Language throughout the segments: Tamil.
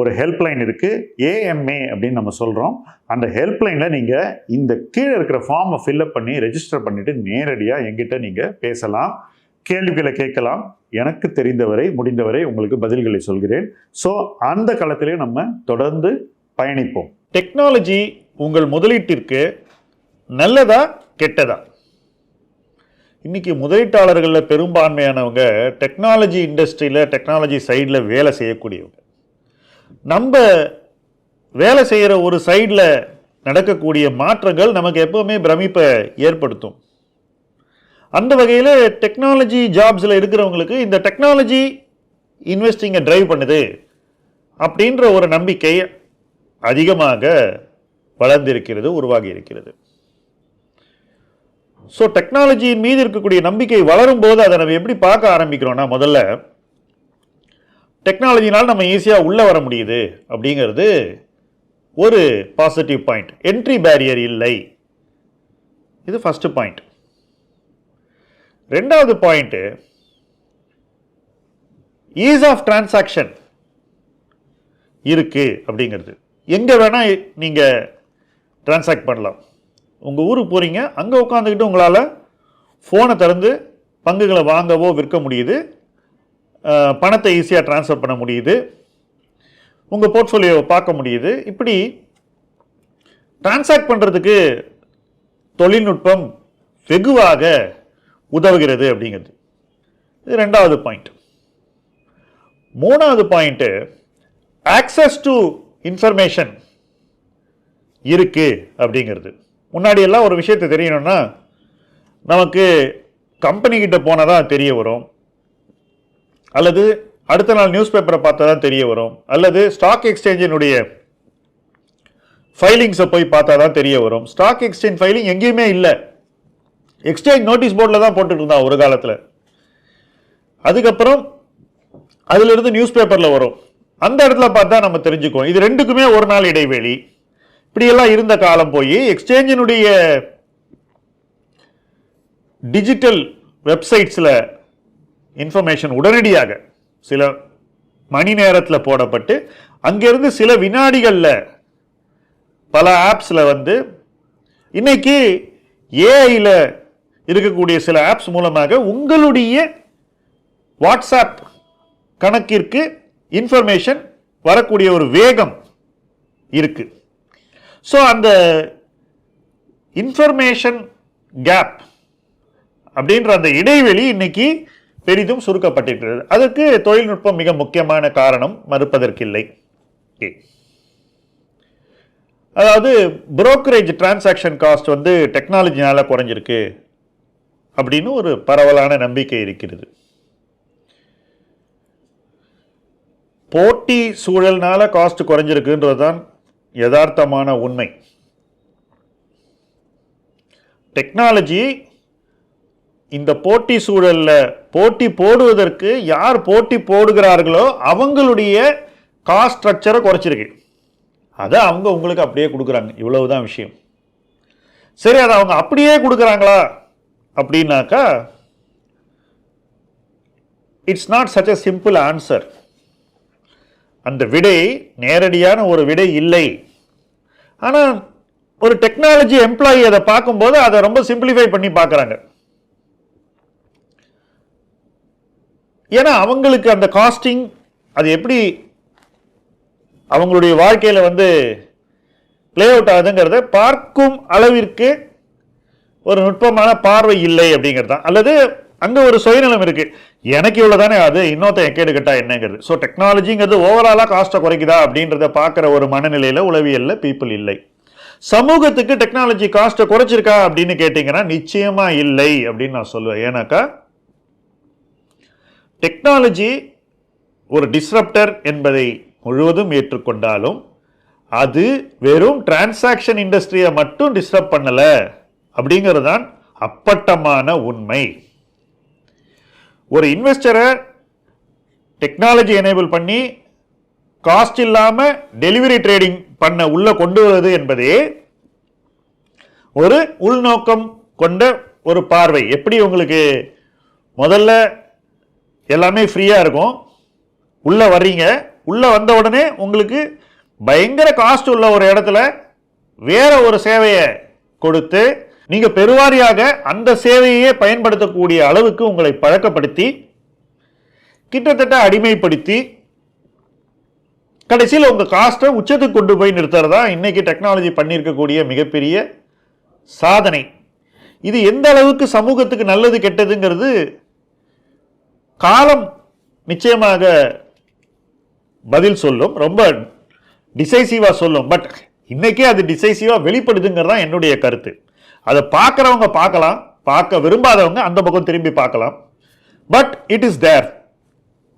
ஒரு ஹெல்ப்லைன் இருக்குது ஏஎம்ஏ அப்படின்னு நம்ம சொல்கிறோம் அந்த ஹெல்ப்லைனில் நீங்கள் இந்த கீழே இருக்கிற ஃபார்மை ஃபில்அப் பண்ணி ரெஜிஸ்டர் பண்ணிவிட்டு நேரடியாக எங்கிட்ட நீங்கள் பேசலாம். கேள்விகளை கேட்கலாம். எனக்கு தெரிந்தவரை முடிந்தவரை உங்களுக்கு பதில்களை சொல்கிறேன். ஸோ அந்த காலத்திலே நம்ம தொடர்ந்து பயணிப்போம். டெக்னாலஜி உங்கள் முதலீட்டிற்கு நல்லதா கெட்டதா? இன்றைக்கி முதலீட்டாளர்களில் பெரும்பான்மையானவங்க டெக்னாலஜி இண்டஸ்ட்ரியில் டெக்னாலஜி சைடில் வேலை செய்யக்கூடியவங்க. நம்ம வேலை செய்கிற ஒரு சைடில் நடக்கக்கூடிய மாற்றங்கள் நமக்கு எப்போவுமே பிரமிப்பை ஏற்படுத்தும். அந்த வகையில் டெக்னாலஜி ஜாப்ஸில் இருக்கிறவங்களுக்கு இந்த டெக்னாலஜி இன்வெஸ்டிங்கை டிரைவ் பண்ணுது அப்படின்ற ஒரு நம்பிக்கை அதிகமாக வளர்ந்திருக்கிறது உருவாகி இருக்கிறது. ஸோ டெக்னாலஜியின் மீது இருக்கக்கூடிய நம்பிக்கை வளரும் போது அதை நம்ம எப்படி பார்க்க ஆரம்பிக்கிறோன்னா முதல்ல டெக்னாலஜினால் நம்ம ஈஸியாக உள்ளே வர முடியுது அப்படிங்கிறது ஒரு பாசிட்டிவ் பாயிண்ட் என்ட்ரி பேரியர் இல்லை. இது ஃபஸ்ட்டு பாயிண்ட் ரெண்டாவது பாயிண்ட்டு ஈஸ் ஆஃப் டிரான்சாக்ஷன் இருக்குது அப்படிங்கிறது. எங்கே வேணால் நீங்கள் டிரான்சாக்ட் பண்ணலாம். உங்கள் ஊருக்கு போகிறீங்க அங்கே உட்காந்துக்கிட்டு உங்களால் ஃபோனை திறந்து பங்குகளை வாங்கவோ விற்க முடியுது. பணத்தை ஈஸியாக ட்ரான்ஸ்ஃபர் பண்ண முடியுது. உங்கள் போர்ட்ஃபோலியோவை பார்க்க முடியுது. இப்படி டிரான்சாக்ட் பண்ணுறதுக்கு தொழில்நுட்பம் வெகுவாக உதவுகிறது அப்படிங்கிறது. இது ரெண்டாவது பாயிண்ட் மூணாவது பாயிண்ட்டு ஆக்சஸ் டு இன்ஃபர்மேஷன் இருக்குது அப்படிங்கிறது. முன்னாடியெல்லாம் ஒரு விஷயத்தை தெரியணும்னா நமக்கு கம்பெனிக்கிட்ட போனால் தான் தெரிய வரும். அல்லது அடுத்த நாள் நியூஸ் பேப்பரை பார்த்தா தான் தெரிய வரும். அல்லது ஸ்டாக் எக்ஸ்சேஞ்சினுடைய ஃபைலிங்ஸை போய் பார்த்தா தான் தெரிய வரும். ஸ்டாக் எக்ஸ்சேஞ்ச் ஃபைலிங் எங்கேயுமே இல்லை. எக்ஸ்சேஞ்ச் நோட்டீஸ் போர்டில் தான் போட்டுட்டு இருந்தான் ஒரு காலத்தில். அதுக்கப்புறம் அதிலிருந்து நியூஸ் பேப்பரில் வரும். அந்த இடத்துல பார்த்தா நம்ம தெரிஞ்சுக்குவோம். இது ரெண்டுக்குமே ஒரு நாள் இடைவெளி. இப்படியெல்லாம் இருந்த காலம் போய் எக்ஸ்சேஞ்சினுடைய டிஜிட்டல் வெப்சைட்ஸில் இன்ஃபர்மேஷன் உடனடியாக சில மணி நேரத்தில் போடப்பட்டு அங்கேருந்து சில வினாடிகளில் பல ஆப்ஸில் வந்து இன்னைக்கு ஏஐயில் இருக்கக்கூடிய சில ஆப்ஸ் மூலமாக உங்களுடைய வாட்ஸ்அப் கணக்கிற்கு இன்ஃபர்மேஷன் வரக்கூடிய ஒரு வேகம் இருக்கு. ஸோ அந்த இன்ஃபர்மேஷன் கேப் அப்படின்ற அந்த இடைவெளி இன்னைக்கு பெரிதும் சுருக்கப்பட்டிருக்கிறது. அதற்கு தொழில்நுட்பம் மிக முக்கியமான காரணம் மறுப்பதற்கில்லை. அதாவது புரோக்கரேஜ் டிரான்சாக்ஷன் காஸ்ட் வந்து டெக்னாலஜினால குறைஞ்சிருக்கு அப்படின்னு ஒரு பரவலான நம்பிக்கை இருக்கிறது. போட்டி சூழல்னால காஸ்ட் குறைஞ்சிருக்குன்றது தான் யதார்த்தமான உண்மை. டெக்னாலஜி இந்த போட்டி சூழலில் போட்டி போடுவதற்கு யார் போட்டி போடுகிறார்களோ அவங்களுடைய காஸ்ட் ஸ்ட்ரக்சரை குறைச்சிருக்கு. அதை அவங்க உங்களுக்கு அப்படியே கொடுக்குறாங்க. இவ்வளவு தான் விஷயம். சரி அதை அவங்க அப்படியே கொடுக்குறாங்களா? அப்படின்னாக்கா it's not such a simple answer அந்த விடை நேரடியான ஒரு விடை இல்லை. ஆனால் ஒரு டெக்னாலஜி எம்ப்ளாயி அதை பார்க்கும்போது அதை ரொம்ப சிம்பிளிஃபை பண்ணி பார்க்குறாங்க. ஏன்னா அவங்களுக்கு அந்த காஸ்டிங் அது எப்படி அவங்களுடைய வாழ்க்கையில் வந்து ப்ளே அவுட் ஆகுதுங்கிறத பார்க்கும் அளவிற்கு ஒரு நுட்பமான பார்வை இல்லை அப்படிங்கிறது தான். அல்லது அங்கே ஒரு சுயநலம் இருக்குது எனக்கு இவ்வளோ தானே அது இன்னொருத்தன் எக்கேடு கட்டா என்னங்கிறது. ஸோ டெக்னாலஜிங்கிறது ஓவராலாக காஸ்ட்டை குறைக்குதா அப்படின்றத பார்க்குற ஒரு மனநிலையில் உளவியலில் பீப்புள் இல்லை. சமூகத்துக்கு டெக்னாலஜி காஸ்ட்டை குறைச்சிருக்கா அப்படின்னு கேட்டிங்கன்னா நிச்சயமாக இல்லை அப்படின்னு நான் சொல்லுவேன். ஏன்னாக்கா டெக்னாலஜி ஒரு டிஸ்ரப்டர் என்பதை முழுவதும் ஏற்றுக்கொண்டாலும் அது வெறும் டிரான்சாக்ஷன் இண்டஸ்ட்ரியை மட்டும் டிஸ்டர்ப் பண்ணலை அப்படிங்கிறது தான் அப்பட்டமான உண்மை. ஒரு இன்வெஸ்டரை டெக்னாலஜி எனேபிள் பண்ணி காஸ்ட் இல்லாமல் டெலிவரி ட்ரேடிங் பண்ண உள்ள கொண்டு வருவது என்பதே ஒரு உள்நோக்கம் கொண்ட ஒரு பார்வை. எப்படி உங்களுக்கு முதல்ல எல்லாமே ஃப்ரீயாக இருக்கும். உள்ளே வர்றீங்க. உள்ளே வந்த உடனே உங்களுக்கு பயங்கர காஸ்ட் உள்ள ஒரு இடத்துல வேற ஒரு சேவையை கொடுத்து நீங்கள் பெருவாரியாக அந்த சேவையே பயன்படுத்தக்கூடிய அளவுக்கு உங்களை பழக்கப்படுத்தி கிட்டத்தட்ட அடிமைப்படுத்தி கடைசியில் உங்கள் காஸ்ட்டை உச்சத்துக்கு கொண்டு போய் நிறுத்துறது தான் இன்னைக்கு டெக்னாலஜி பண்ணியிருக்கக்கூடிய மிகப்பெரிய சாதனை. இது எந்த அளவுக்கு சமூகத்துக்கு நல்லது கெட்டதுங்கிறது காலம் நிச்சயமாக பதில் சொல்லும் ரொம்ப டிசைசிவாக சொல்லும். பட் இன்னைக்கே அது டிசைசிவாக வெளிப்படுதுங்கிறது தான் என்னுடைய கருத்து. அதை பார்க்குறவங்க பார்க்கலாம் பார்க்க விரும்பாதவங்க அந்த பக்கம் திரும்பி பார்க்கலாம். But it is there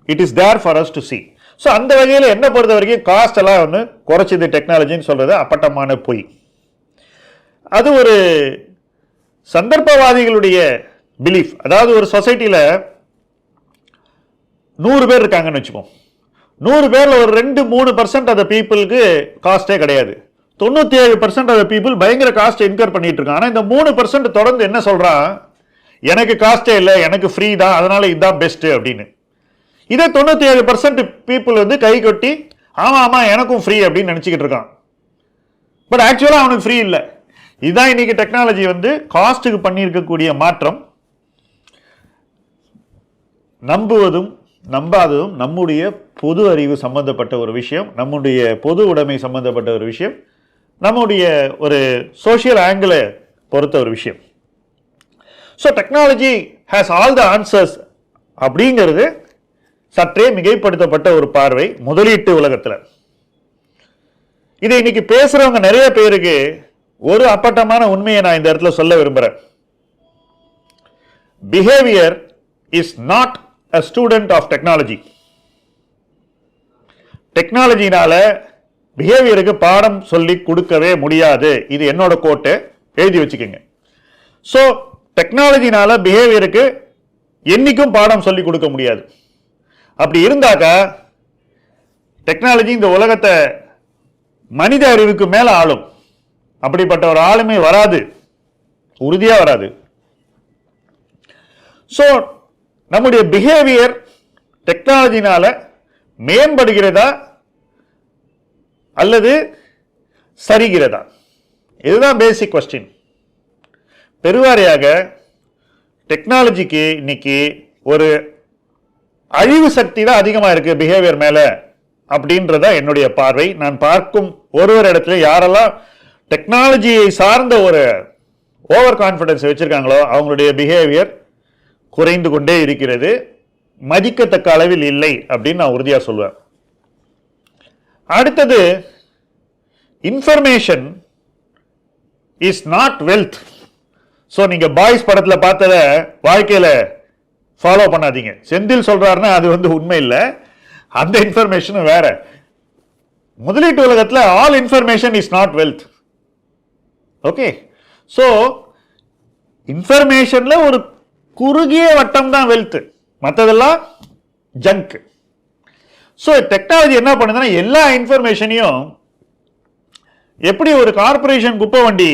it is there for us to see so அந்த வகையில் என்ன பொறுத்த வரைக்கும் காஸ்ட் எல்லாம் ஒன்று குறைச்சிது டெக்னாலஜின்னு சொல்கிறது அப்பட்டமான பொய். அது ஒரு சந்தர்ப்பவாதிகளுடைய பிலீஃப் அதாவது ஒரு சொசைட்டியில் நூறு பேர் இருக்காங்கன்னு வச்சுப்போம் நூறு பேரில் ஒரு ரெண்டு மூணு பர்சன்ட் அந்த பீப்புளுக்கு காஸ்ட்டே கிடையாது. தொண்ணூற்றி ஏழு பர்சன்ட் அந்த பீப்புள் பயங்கர காஸ்ட் இன்கர் பண்ணிட்டு இருக்காங்க. ஆனால் இந்த மூணு பர்சன்ட் தொடர்ந்து என்ன சொல்கிறான் எனக்கு காஸ்ட்டே இல்லை எனக்கு ஃப்ரீ தான் அதனால இதுதான் பெஸ்ட்டு அப்படின்னு. இதே தொண்ணூற்றி ஏழு பர்சன்ட் பீப்புள் வந்து கை கொட்டி ஆமாம் ஆமாம் எனக்கும் ஃப்ரீ அப்படின்னு நினச்சிக்கிட்டு இருக்கான். பட் ஆக்சுவலாக அவனுக்கு ஃப்ரீ இல்லை. இதுதான் இன்னைக்கு டெக்னாலஜி வந்து காஸ்ட்டுக்கு பண்ணியிருக்கக்கூடிய மாற்றம். நம்புவதும் நம்பாததும் நம்முடைய பொது அறிவு சம்பந்தப்பட்ட ஒரு விஷயம் நம்முடைய பொது உடைமை சம்பந்தப்பட்ட ஒரு விஷயம் நம்முடைய ஒரு சோஷியல் ஆங்கிளை பொறுத்த ஒரு விஷயம். So technology has all the answers அப்படிங்கிறது சற்றே மிகைப்படுத்தப்பட்ட ஒரு பார்வை முதலீட்டு உலகத்தில். இதை இன்னைக்கு பேசுகிறவங்க நிறைய பேருக்கு ஒரு அப்பட்டமான உண்மையை நான் இந்த இடத்துல சொல்ல விரும்புகிறேன் behaviour is not a student of technology டெக்னாலஜினால பிஹேவியருக்கு பாடம் சொல்லி கொடுக்கவே முடியாது. இது என்னோட கோட்டு எழுதி வச்சுக்கோங்க. ஸோ டெக்னாலஜினால பிஹேவியருக்கு என்னைக்கும் பாடம் சொல்லி கொடுக்க முடியாது. அப்படி இருந்தாக்கா டெக்னாலஜி இந்த உலகத்தை மனித அறிவுக்கு மேலே ஆளும். அப்படிப்பட்ட ஒரு ஆளுமை வராது. உறுதியாக வராது. ஸோ நம்முடைய பிஹேவியர் டெக்னாலஜினால மேம்படுகிறதா அல்லது சரிகிறதா? இதுதான் பேசிக் கொஸ்டின் பெருவாரியாக டெக்னாலஜிக்கு இன்னைக்கு ஒரு அழிவு சக்தி தான் அதிகமாக இருக்குது பிஹேவியர் மேலே அப்படின்றத என்னுடைய பார்வை. நான் பார்க்கும் ஒரு ஒரு இடத்துல யாரெல்லாம் டெக்னாலஜியை சார்ந்த ஒரு ஓவர் கான்ஃபிடன்ஸ் வச்சுருக்காங்களோ அவங்களுடைய பிஹேவியர் குறைந்து கொண்டே இருக்கிறது. மதிக்கத்தக்க அளவில் இல்லை அப்படின்னு நான் உறுதியாக சொல்லுவேன். அடுத்தது information is not wealth so நீங்கள் பாய்ஸ் படத்தில் பார்த்தத வாழ்க்கையில் ஃபாலோ பண்ணாதீங்க. செந்தில் சொல்கிறாருன்னா அது வந்து உண்மை இல்லை. அந்த இன்ஃபர்மேஷனும் வேற. முதலீட்டு உலகத்தில் all information is not wealth okay so இன்ஃபர்மேஷனில் ஒரு குறுகிய வட்டம் தான் வெல்த் மற்றதெல்லாம் ஜங்க் ஸோ டெக்னாலஜி என்ன பண்ணுதுன்னா எல்லா இன்ஃபர்மேஷனையும் எப்படி ஒரு கார்பரேஷன் குப்பை வண்டி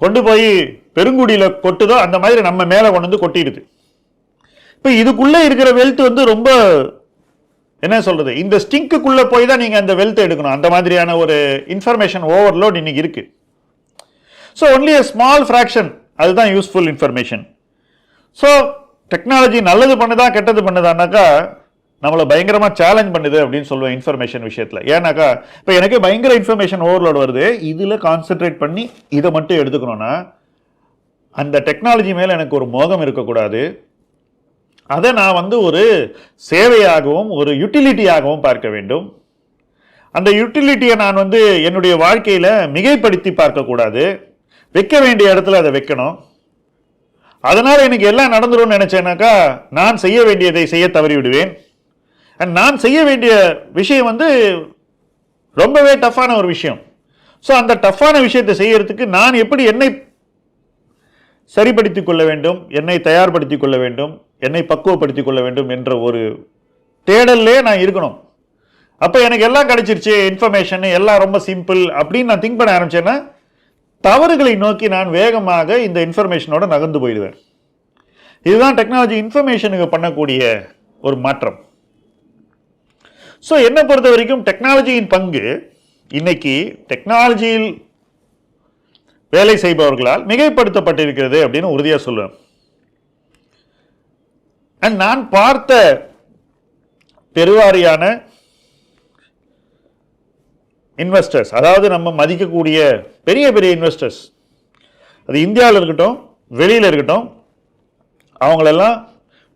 கொண்டு போய் பெருங்குடியில் கொட்டுதோ அந்த மாதிரி நம்ம மேலே கொண்டு வந்து கொட்டிடுது. இப்போ இதுக்குள்ளே இருக்கிற வெல்த் வந்து ரொம்ப என்ன சொல்கிறது இந்த ஸ்டிங்க்குள்ளே போய் தான் நீங்கள் அந்த வெல்த் எடுக்கணும். அந்த மாதிரியான ஒரு இன்ஃபர்மேஷன் ஓவர்லோட் இன்னைக்கு இருக்குது so only a small fraction அதுதான் யூஸ்ஃபுல் இன்ஃபர்மேஷன் ஸோ டெக்னாலஜி நல்லது பண்ணுதா கெட்டது பண்ணுதானாக்கா நம்மளை பயங்கரமாக சேலஞ்ச் பண்ணுது அப்படின்னு சொல்லுவேன் இன்ஃபர்மேஷன் விஷயத்தில். ஏன்னாக்கா இப்போ எனக்கே பயங்கர இன்ஃபர்மேஷன் ஓவர்லோட் வருது. இதில் கான்சென்ட்ரேட் பண்ணி இதை மட்டும் எடுத்துக்கணும்னா அந்த டெக்னாலஜி மேலே எனக்கு ஒரு மோகம் இருக்கக்கூடாது. அதை நான் வந்து ஒரு சேவையாகவும் ஒரு யூட்டிலிட்டியாகவும் பார்க்க வேண்டும். அந்த யூட்டிலிட்டியை நான் வந்து என்னுடைய வாழ்க்கையில் மிகைப்படுத்தி பார்க்கக்கூடாது. வைக்க வேண்டிய இடத்துல அதை வைக்கணும். அதனால் எனக்கு எல்லாம் நடந்துரும்னு நினச்சேனாக்கா நான் செய்ய வேண்டியதை செய்ய தவறி விடுவேன் அண்ட் நான் செய்ய வேண்டிய விஷயம் வந்து ரொம்பவே டஃப்பான ஒரு விஷயம். ஸோ அந்த டஃப்பான விஷயத்தை செய்யறதுக்கு நான் எப்படி என்னை சரிப்படுத்தி கொள்ள வேண்டும் என்னை தயார்படுத்தி கொள்ள வேண்டும் என்னை பக்குவப்படுத்தி கொள்ள வேண்டும் என்ற ஒரு தேடல்லே நான் இருக்கணும். அப்போ எனக்கு எல்லாம் கிடைச்சிருச்சு இன்ஃபர்மேஷன் எல்லாம் ரொம்ப சிம்பிள் அப்படின்னு நான் திங்க் பண்ண ஆரம்பிச்சேன்னா தவறுகளை நோக்கி நான் வேகமாக இந்த இன்ஃபர்மேஷனோட நகர்ந்து போயிடுவேன். இதுதான் டெக்னாலஜி இன்ஃபர்மேஷனுக்கு பண்ணக்கூடிய ஒரு மாற்றம். ஸோ என்னை பொறுத்த வரைக்கும் டெக்னாலஜியின் பங்கு இன்னைக்கு டெக்னாலஜியில் வேலை செய்பவர்களால் மிகைப்படுத்தப்பட்டிருக்கிறது அப்படின்னு உறுதியாக சொல்லுவேன். அண்ட் நான் பார்த்த பெருவாரியான இன்வெஸ்டர்ஸ் அதாவது நம்ம மதிக்கக்கூடிய பெரிய பெரிய இன்வெஸ்டர்ஸ் அது இந்தியாவில் இருக்கட்டும் வெளியில் இருக்கட்டும் அவங்களெல்லாம்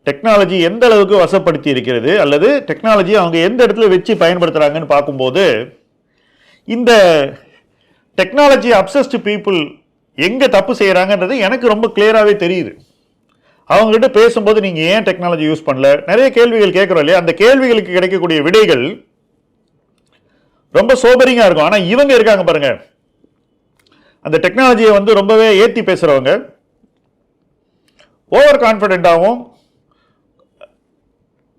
டெக்னாலஜி எந்த அளவுக்கு வசப்படுத்தி இருக்கிறது அல்லது டெக்னாலஜி அவங்க எந்த இடத்துல வச்சு பயன்படுத்துகிறாங்கன்னு பார்க்கும்போது இந்த டெக்னாலஜி அப்சஸ்டு பீப்புள் எங்கே தப்பு செய்கிறாங்கன்றது எனக்கு ரொம்ப கிளியராகவே தெரியுது. அவங்ககிட்ட பேசும்போது நீங்கள் ஏன் டெக்னாலஜி யூஸ் பண்ணல? நிறைய கேள்விகள் கேட்குறோம் இல்லையா? அந்த கேள்விகளுக்கு கிடைக்கக்கூடிய விடைகள் ரொம்ப சோபரிங்காக இருக்கும். ஆனால் இவங்க இருக்காங்க பாருங்க. அந்த டெக்னாலஜியை வந்து ரொம்பவே ஏற்றி பேசுகிறவங்க ஓவர் கான்ஃபிடென்ட்டாகவும்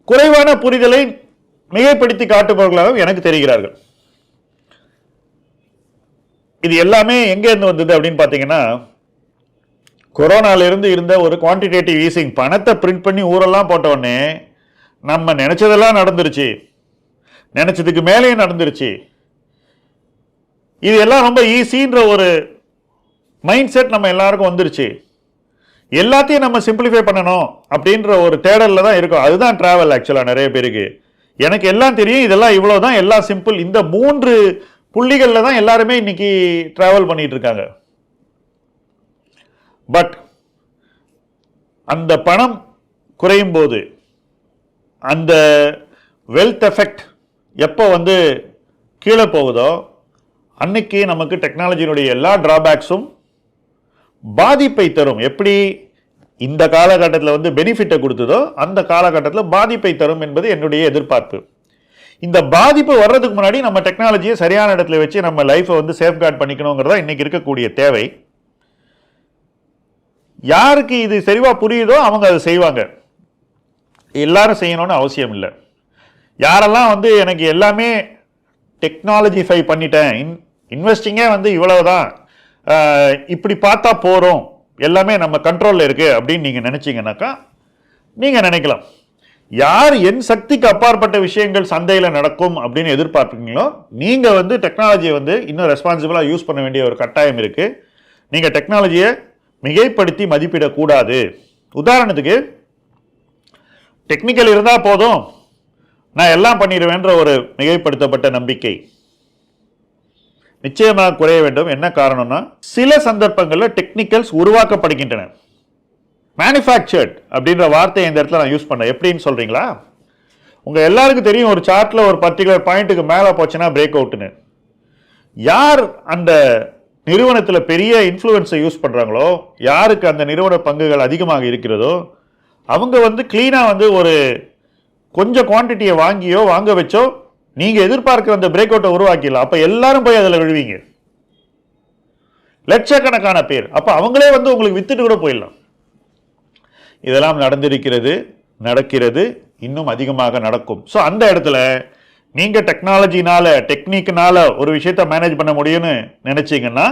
குறைவான புரிதலை மிகைப்படுத்தி காட்டுபவர்களாகவும் எனக்கு தெரிகிறார்கள். இது எல்லாமே எங்கேருந்து வந்தது அப்படின்னு பார்த்தீங்கன்னா கொரோனாலேருந்து இருந்த ஒரு குவான்டிடேட்டிவ் ஈஸிங் பணத்தை பிரிண்ட் பண்ணி ஊரெல்லாம் போட்ட நம்ம நினச்சதெல்லாம் நடந்துருச்சு. நினைச்சதுக்கு மேலேயும் நடந்துருச்சு. இது எல்லாம் ரொம்ப ஈஸின்ற ஒரு மைண்ட் செட் நம்ம எல்லாருக்கும் வந்துருச்சு. எல்லாத்தையும் நம்ம சிம்பிளிஃபை பண்ணணும் அப்படின்ற ஒரு தேடலில் தான் இருக்கும். அதுதான் ட்ராவல் ஆக்சுவலாக நிறைய பேருக்கு. எனக்கு எல்லாம் தெரியும் இதெல்லாம் இவ்வளோ தான் எல்லாம் சிம்பிள் இந்த மூன்று புள்ளிகளில் தான் எல்லாருமே இன்னைக்கு ட்ராவல் பண்ணிட்டு இருக்காங்க. பட் அந்த பணம் குறையும் போது அந்த வெல்த் எஃபெக்ட் எப்போ வந்து கீழே போகுதோ அன்னைக்கு நமக்கு டெக்னாலஜியினுடைய எல்லா டிராபேக்ஸும் பாதிப்பை தரும். எப்படி இந்த காலகட்டத்தில் வந்து பெனிஃபிட்டை கொடுத்ததோ அந்த காலகட்டத்தில் பாதிப்பை தரும் என்பது என்னுடைய எதிர்பார்ப்பு. இந்த பாதிப்பு வர்றதுக்கு முன்னாடி நம்ம டெக்னாலஜியை சரியான இடத்துல வச்சு நம்ம லைஃப்பை வந்து சேஃப்கார்ட் பண்ணிக்கணுங்கிறதா இன்றைக்கி இருக்கக்கூடிய தேவை. யாருக்கு இது சரிவாக புரியுதோ அவங்க அதை செய்வாங்க. எல்லாரும் செய்யணும்னு அவசியம் இல்லை. யாரெல்லாம் வந்து எனக்கு எல்லாமே டெக்னாலஜிஃபை பண்ணிட்டேன் இன் இன்வெஸ்டிங்கே வந்து இவ்வளவுதான். தான் இப்படி பார்த்தா போகிறோம் எல்லாமே நம்ம கண்ட்ரோலில் இருக்குது அப்படின்னு நீங்கள் நினச்சிங்கனாக்கா நீங்கள் நினைக்கலாம். யார் என் சக்திக்கு அப்பாற்பட்ட விஷயங்கள் சந்தையில் நடக்கும் அப்படின்னு எதிர்பார்ப்பீங்களோ நீங்கள் வந்து டெக்னாலஜியை வந்து இன்னும் ரெஸ்பான்சிபிளாக யூஸ் பண்ண வேண்டிய ஒரு கட்டாயம் இருக்குது நீங்கள் டெக்னாலஜியை மிகைப்படுத்தி மதிப்பிடக்கூடாது. உதாரணத்துக்கு டெக்னிக்கல் இருந்தால் போதும். நான் எல்லாம் பண்ணிடுவேன்ற ஒரு மிகைப்படுத்தப்பட்ட நம்பிக்கை. நிச்சயமாக குறைய வேண்டும். என்ன காரணம்னா சில சந்தர்ப்பங்களில் டெக்னிக்கல்ஸ் உருவாக்கப்படுகின்றன. மேனுஃபேக்சர்ட் அப்படின்ற வார்த்தையை இந்த இடத்துல நான் யூஸ் பண்ணேன். எப்படின்னு சொல்கிறீங்களா உங்கள் எல்லாருக்கும் தெரியும் ஒரு சார்ட்டில் ஒரு பர்டிகுலர் பாயிண்ட்டுக்கு மேலே போச்சுன்னா பிரேக் அவுட்னு யார் அந்த நிறுவனத்தில் பெரிய இன்ஃப்ளூயன்ஸை யூஸ் பண்ணுறாங்களோ யாருக்கு அந்த நிறுவன பங்குகள் அதிகமாக இருக்கிறதோ அவங்க வந்து க்ளீனாக வந்து ஒரு கொஞ்சம் குவான்டிட்டியை வாங்கியோ வாங்க வச்சோ நீங்கள் எதிர்பார்க்குற அந்த பிரேக் அவுட்டை உருவாக்கிடலாம். அப்போ எல்லாரும் போய் அதில் விழுவீங்க. லட்சக்கணக்கான பேர். அப்போ அவங்களே வந்து உங்களுக்கு வித்துட்டு கூட போயிடலாம். இதெல்லாம் நடந்திருக்கிறது நடக்கிறது இன்னும் அதிகமாக நடக்கும். ஸோ அந்த இடத்துல நீங்கள் டெக்னாலஜினால டெக்னிக்னால ஒரு விஷயத்தை மேனேஜ் பண்ண முடியும்னு நினச்சிங்கன்னா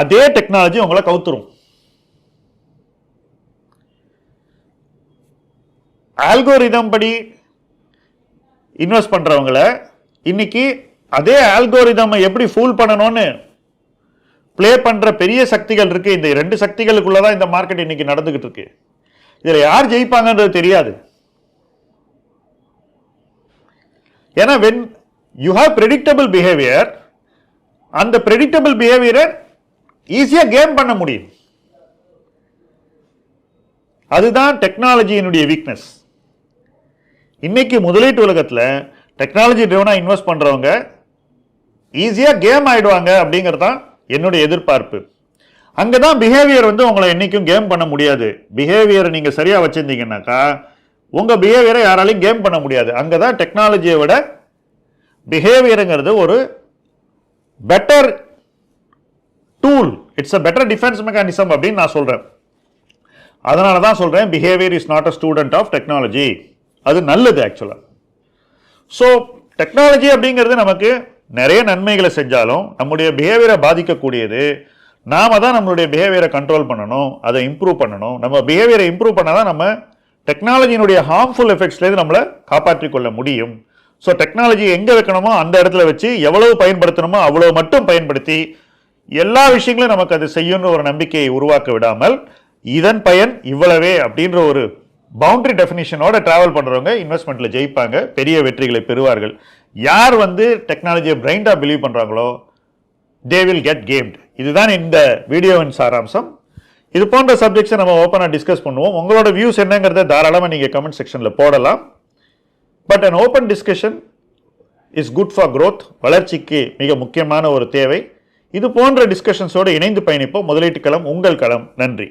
அதே டெக்னாலஜி உங்களை கவுத்துரும். ஆல்கோரிதம் படி இன்வெஸ்ட் பண்ணுறவங்கள இன்னைக்கு அதே ஆல்கோரிதமை எப்படி ஃபூல் பண்ணணும்னு ப்ளே பண்ணுற பெரிய சக்திகள் இருக்குது இந்த ரெண்டு சக்திகளுக்குள்ள தான் இந்த மார்க்கெட் இன்னைக்கு நடந்துகிட்டு இருக்கு. இதில் யார் ஜெயிப்பாங்கன்றது தெரியாது. ஏன்னா when you have predictable behaviour அந்த ப்ரெடிக்டபிள் பிஹேவியரை ஈஸியாக கேம் பண்ண முடியும். அதுதான் டெக்னாலஜியினுடைய வீக்னஸ் இன்றைக்கி முதலீட்டு உலகத்தில் டெக்னாலஜி ட்ரிவனாக இன்வெஸ்ட் பண்ணுறவங்க ஈஸியாக கேம் ஆயிடுவாங்க அப்படிங்கிறது தான் என்னுடைய எதிர்பார்ப்பு. அங்கே தான் பிஹேவியர் வந்து உங்களை என்றைக்கும் கேம் பண்ண முடியாது. பிஹேவியரை நீங்கள் சரியாக வச்சுருந்தீங்கன்னாக்கா உங்கள் பிஹேவியரை யாராலையும் கேம் பண்ண முடியாது. அங்கே தான் டெக்னாலஜியை விட பிஹேவியருங்கிறது ஒரு better tool it's a better defence mechanism அப்படின்னு நான் சொல்கிறேன் அதனால தான் சொல்கிறேன் behaviour is not a student of technology அது நல்லது ஆக்சுவலாக ஸோ டெக்னாலஜி அப்படிங்கிறது நமக்கு நிறைய நன்மைகளை செஞ்சாலும் நம்முடைய பிஹேவியரை பாதிக்கக்கூடியது. நாம் தான் நம்மளுடைய பிஹேவியரை கண்ட்ரோல் பண்ணணும் அதை இம்ப்ரூவ் பண்ணணும். நம்ம பிஹேவியரை இம்ப்ரூவ் பண்ணால் தான் நம்ம டெக்னாலஜியினுடைய ஹார்ம்ஃபுல் எஃபெக்ட்ஸ்லேருந்து நம்மளை காப்பாற்றிக்கொள்ள முடியும். ஸோ டெக்னாலஜி எங்கே வைக்கணுமோ அந்த இடத்துல வச்சு எவ்வளவு பயன்படுத்தணுமோ அவ்வளோ மட்டும் பயன்படுத்தி எல்லா விஷயங்களும் நமக்கு அது செய்யும்னு ஒரு நம்பிக்கையை உருவாக்க விடாமல் இதன் பயன் இவ்வளவே அப்படின்ற ஒரு பவுண்டரி டெஃபினிஷனோட ட்ராவல் பண்ணுறவங்க இன்வெஸ்ட்மெண்ட்டில் ஜெயிப்பாங்க பெரிய வெற்றிகளை பெறுவார்கள். யார் வந்து டெக்னாலஜியை பிரைண்டாக பிலீவ் பண்ணுறாங்களோ தே வில் கெட் கேம்ட் இதுதான் இந்த வீடியோவின் சாராம்சம். இது போன்ற சப்ஜெக்ட்ஸை நம்ம ஓப்பனாக டிஸ்கஸ் பண்ணுவோம். உங்களோட வியூஸ் என்னங்கிறத தாராளமாக நீங்கள் கமெண்ட் செக்ஷனில் போடலாம். But an open discussion is good for growth வளர்ச்சிக்கு மிக முக்கியமான ஒரு தேவை. இது போன்ற டிஸ்கஷன்ஸோடு இணைந்து பயணிப்போம். முதலீட்டு களம் உங்கள் களம். நன்றி.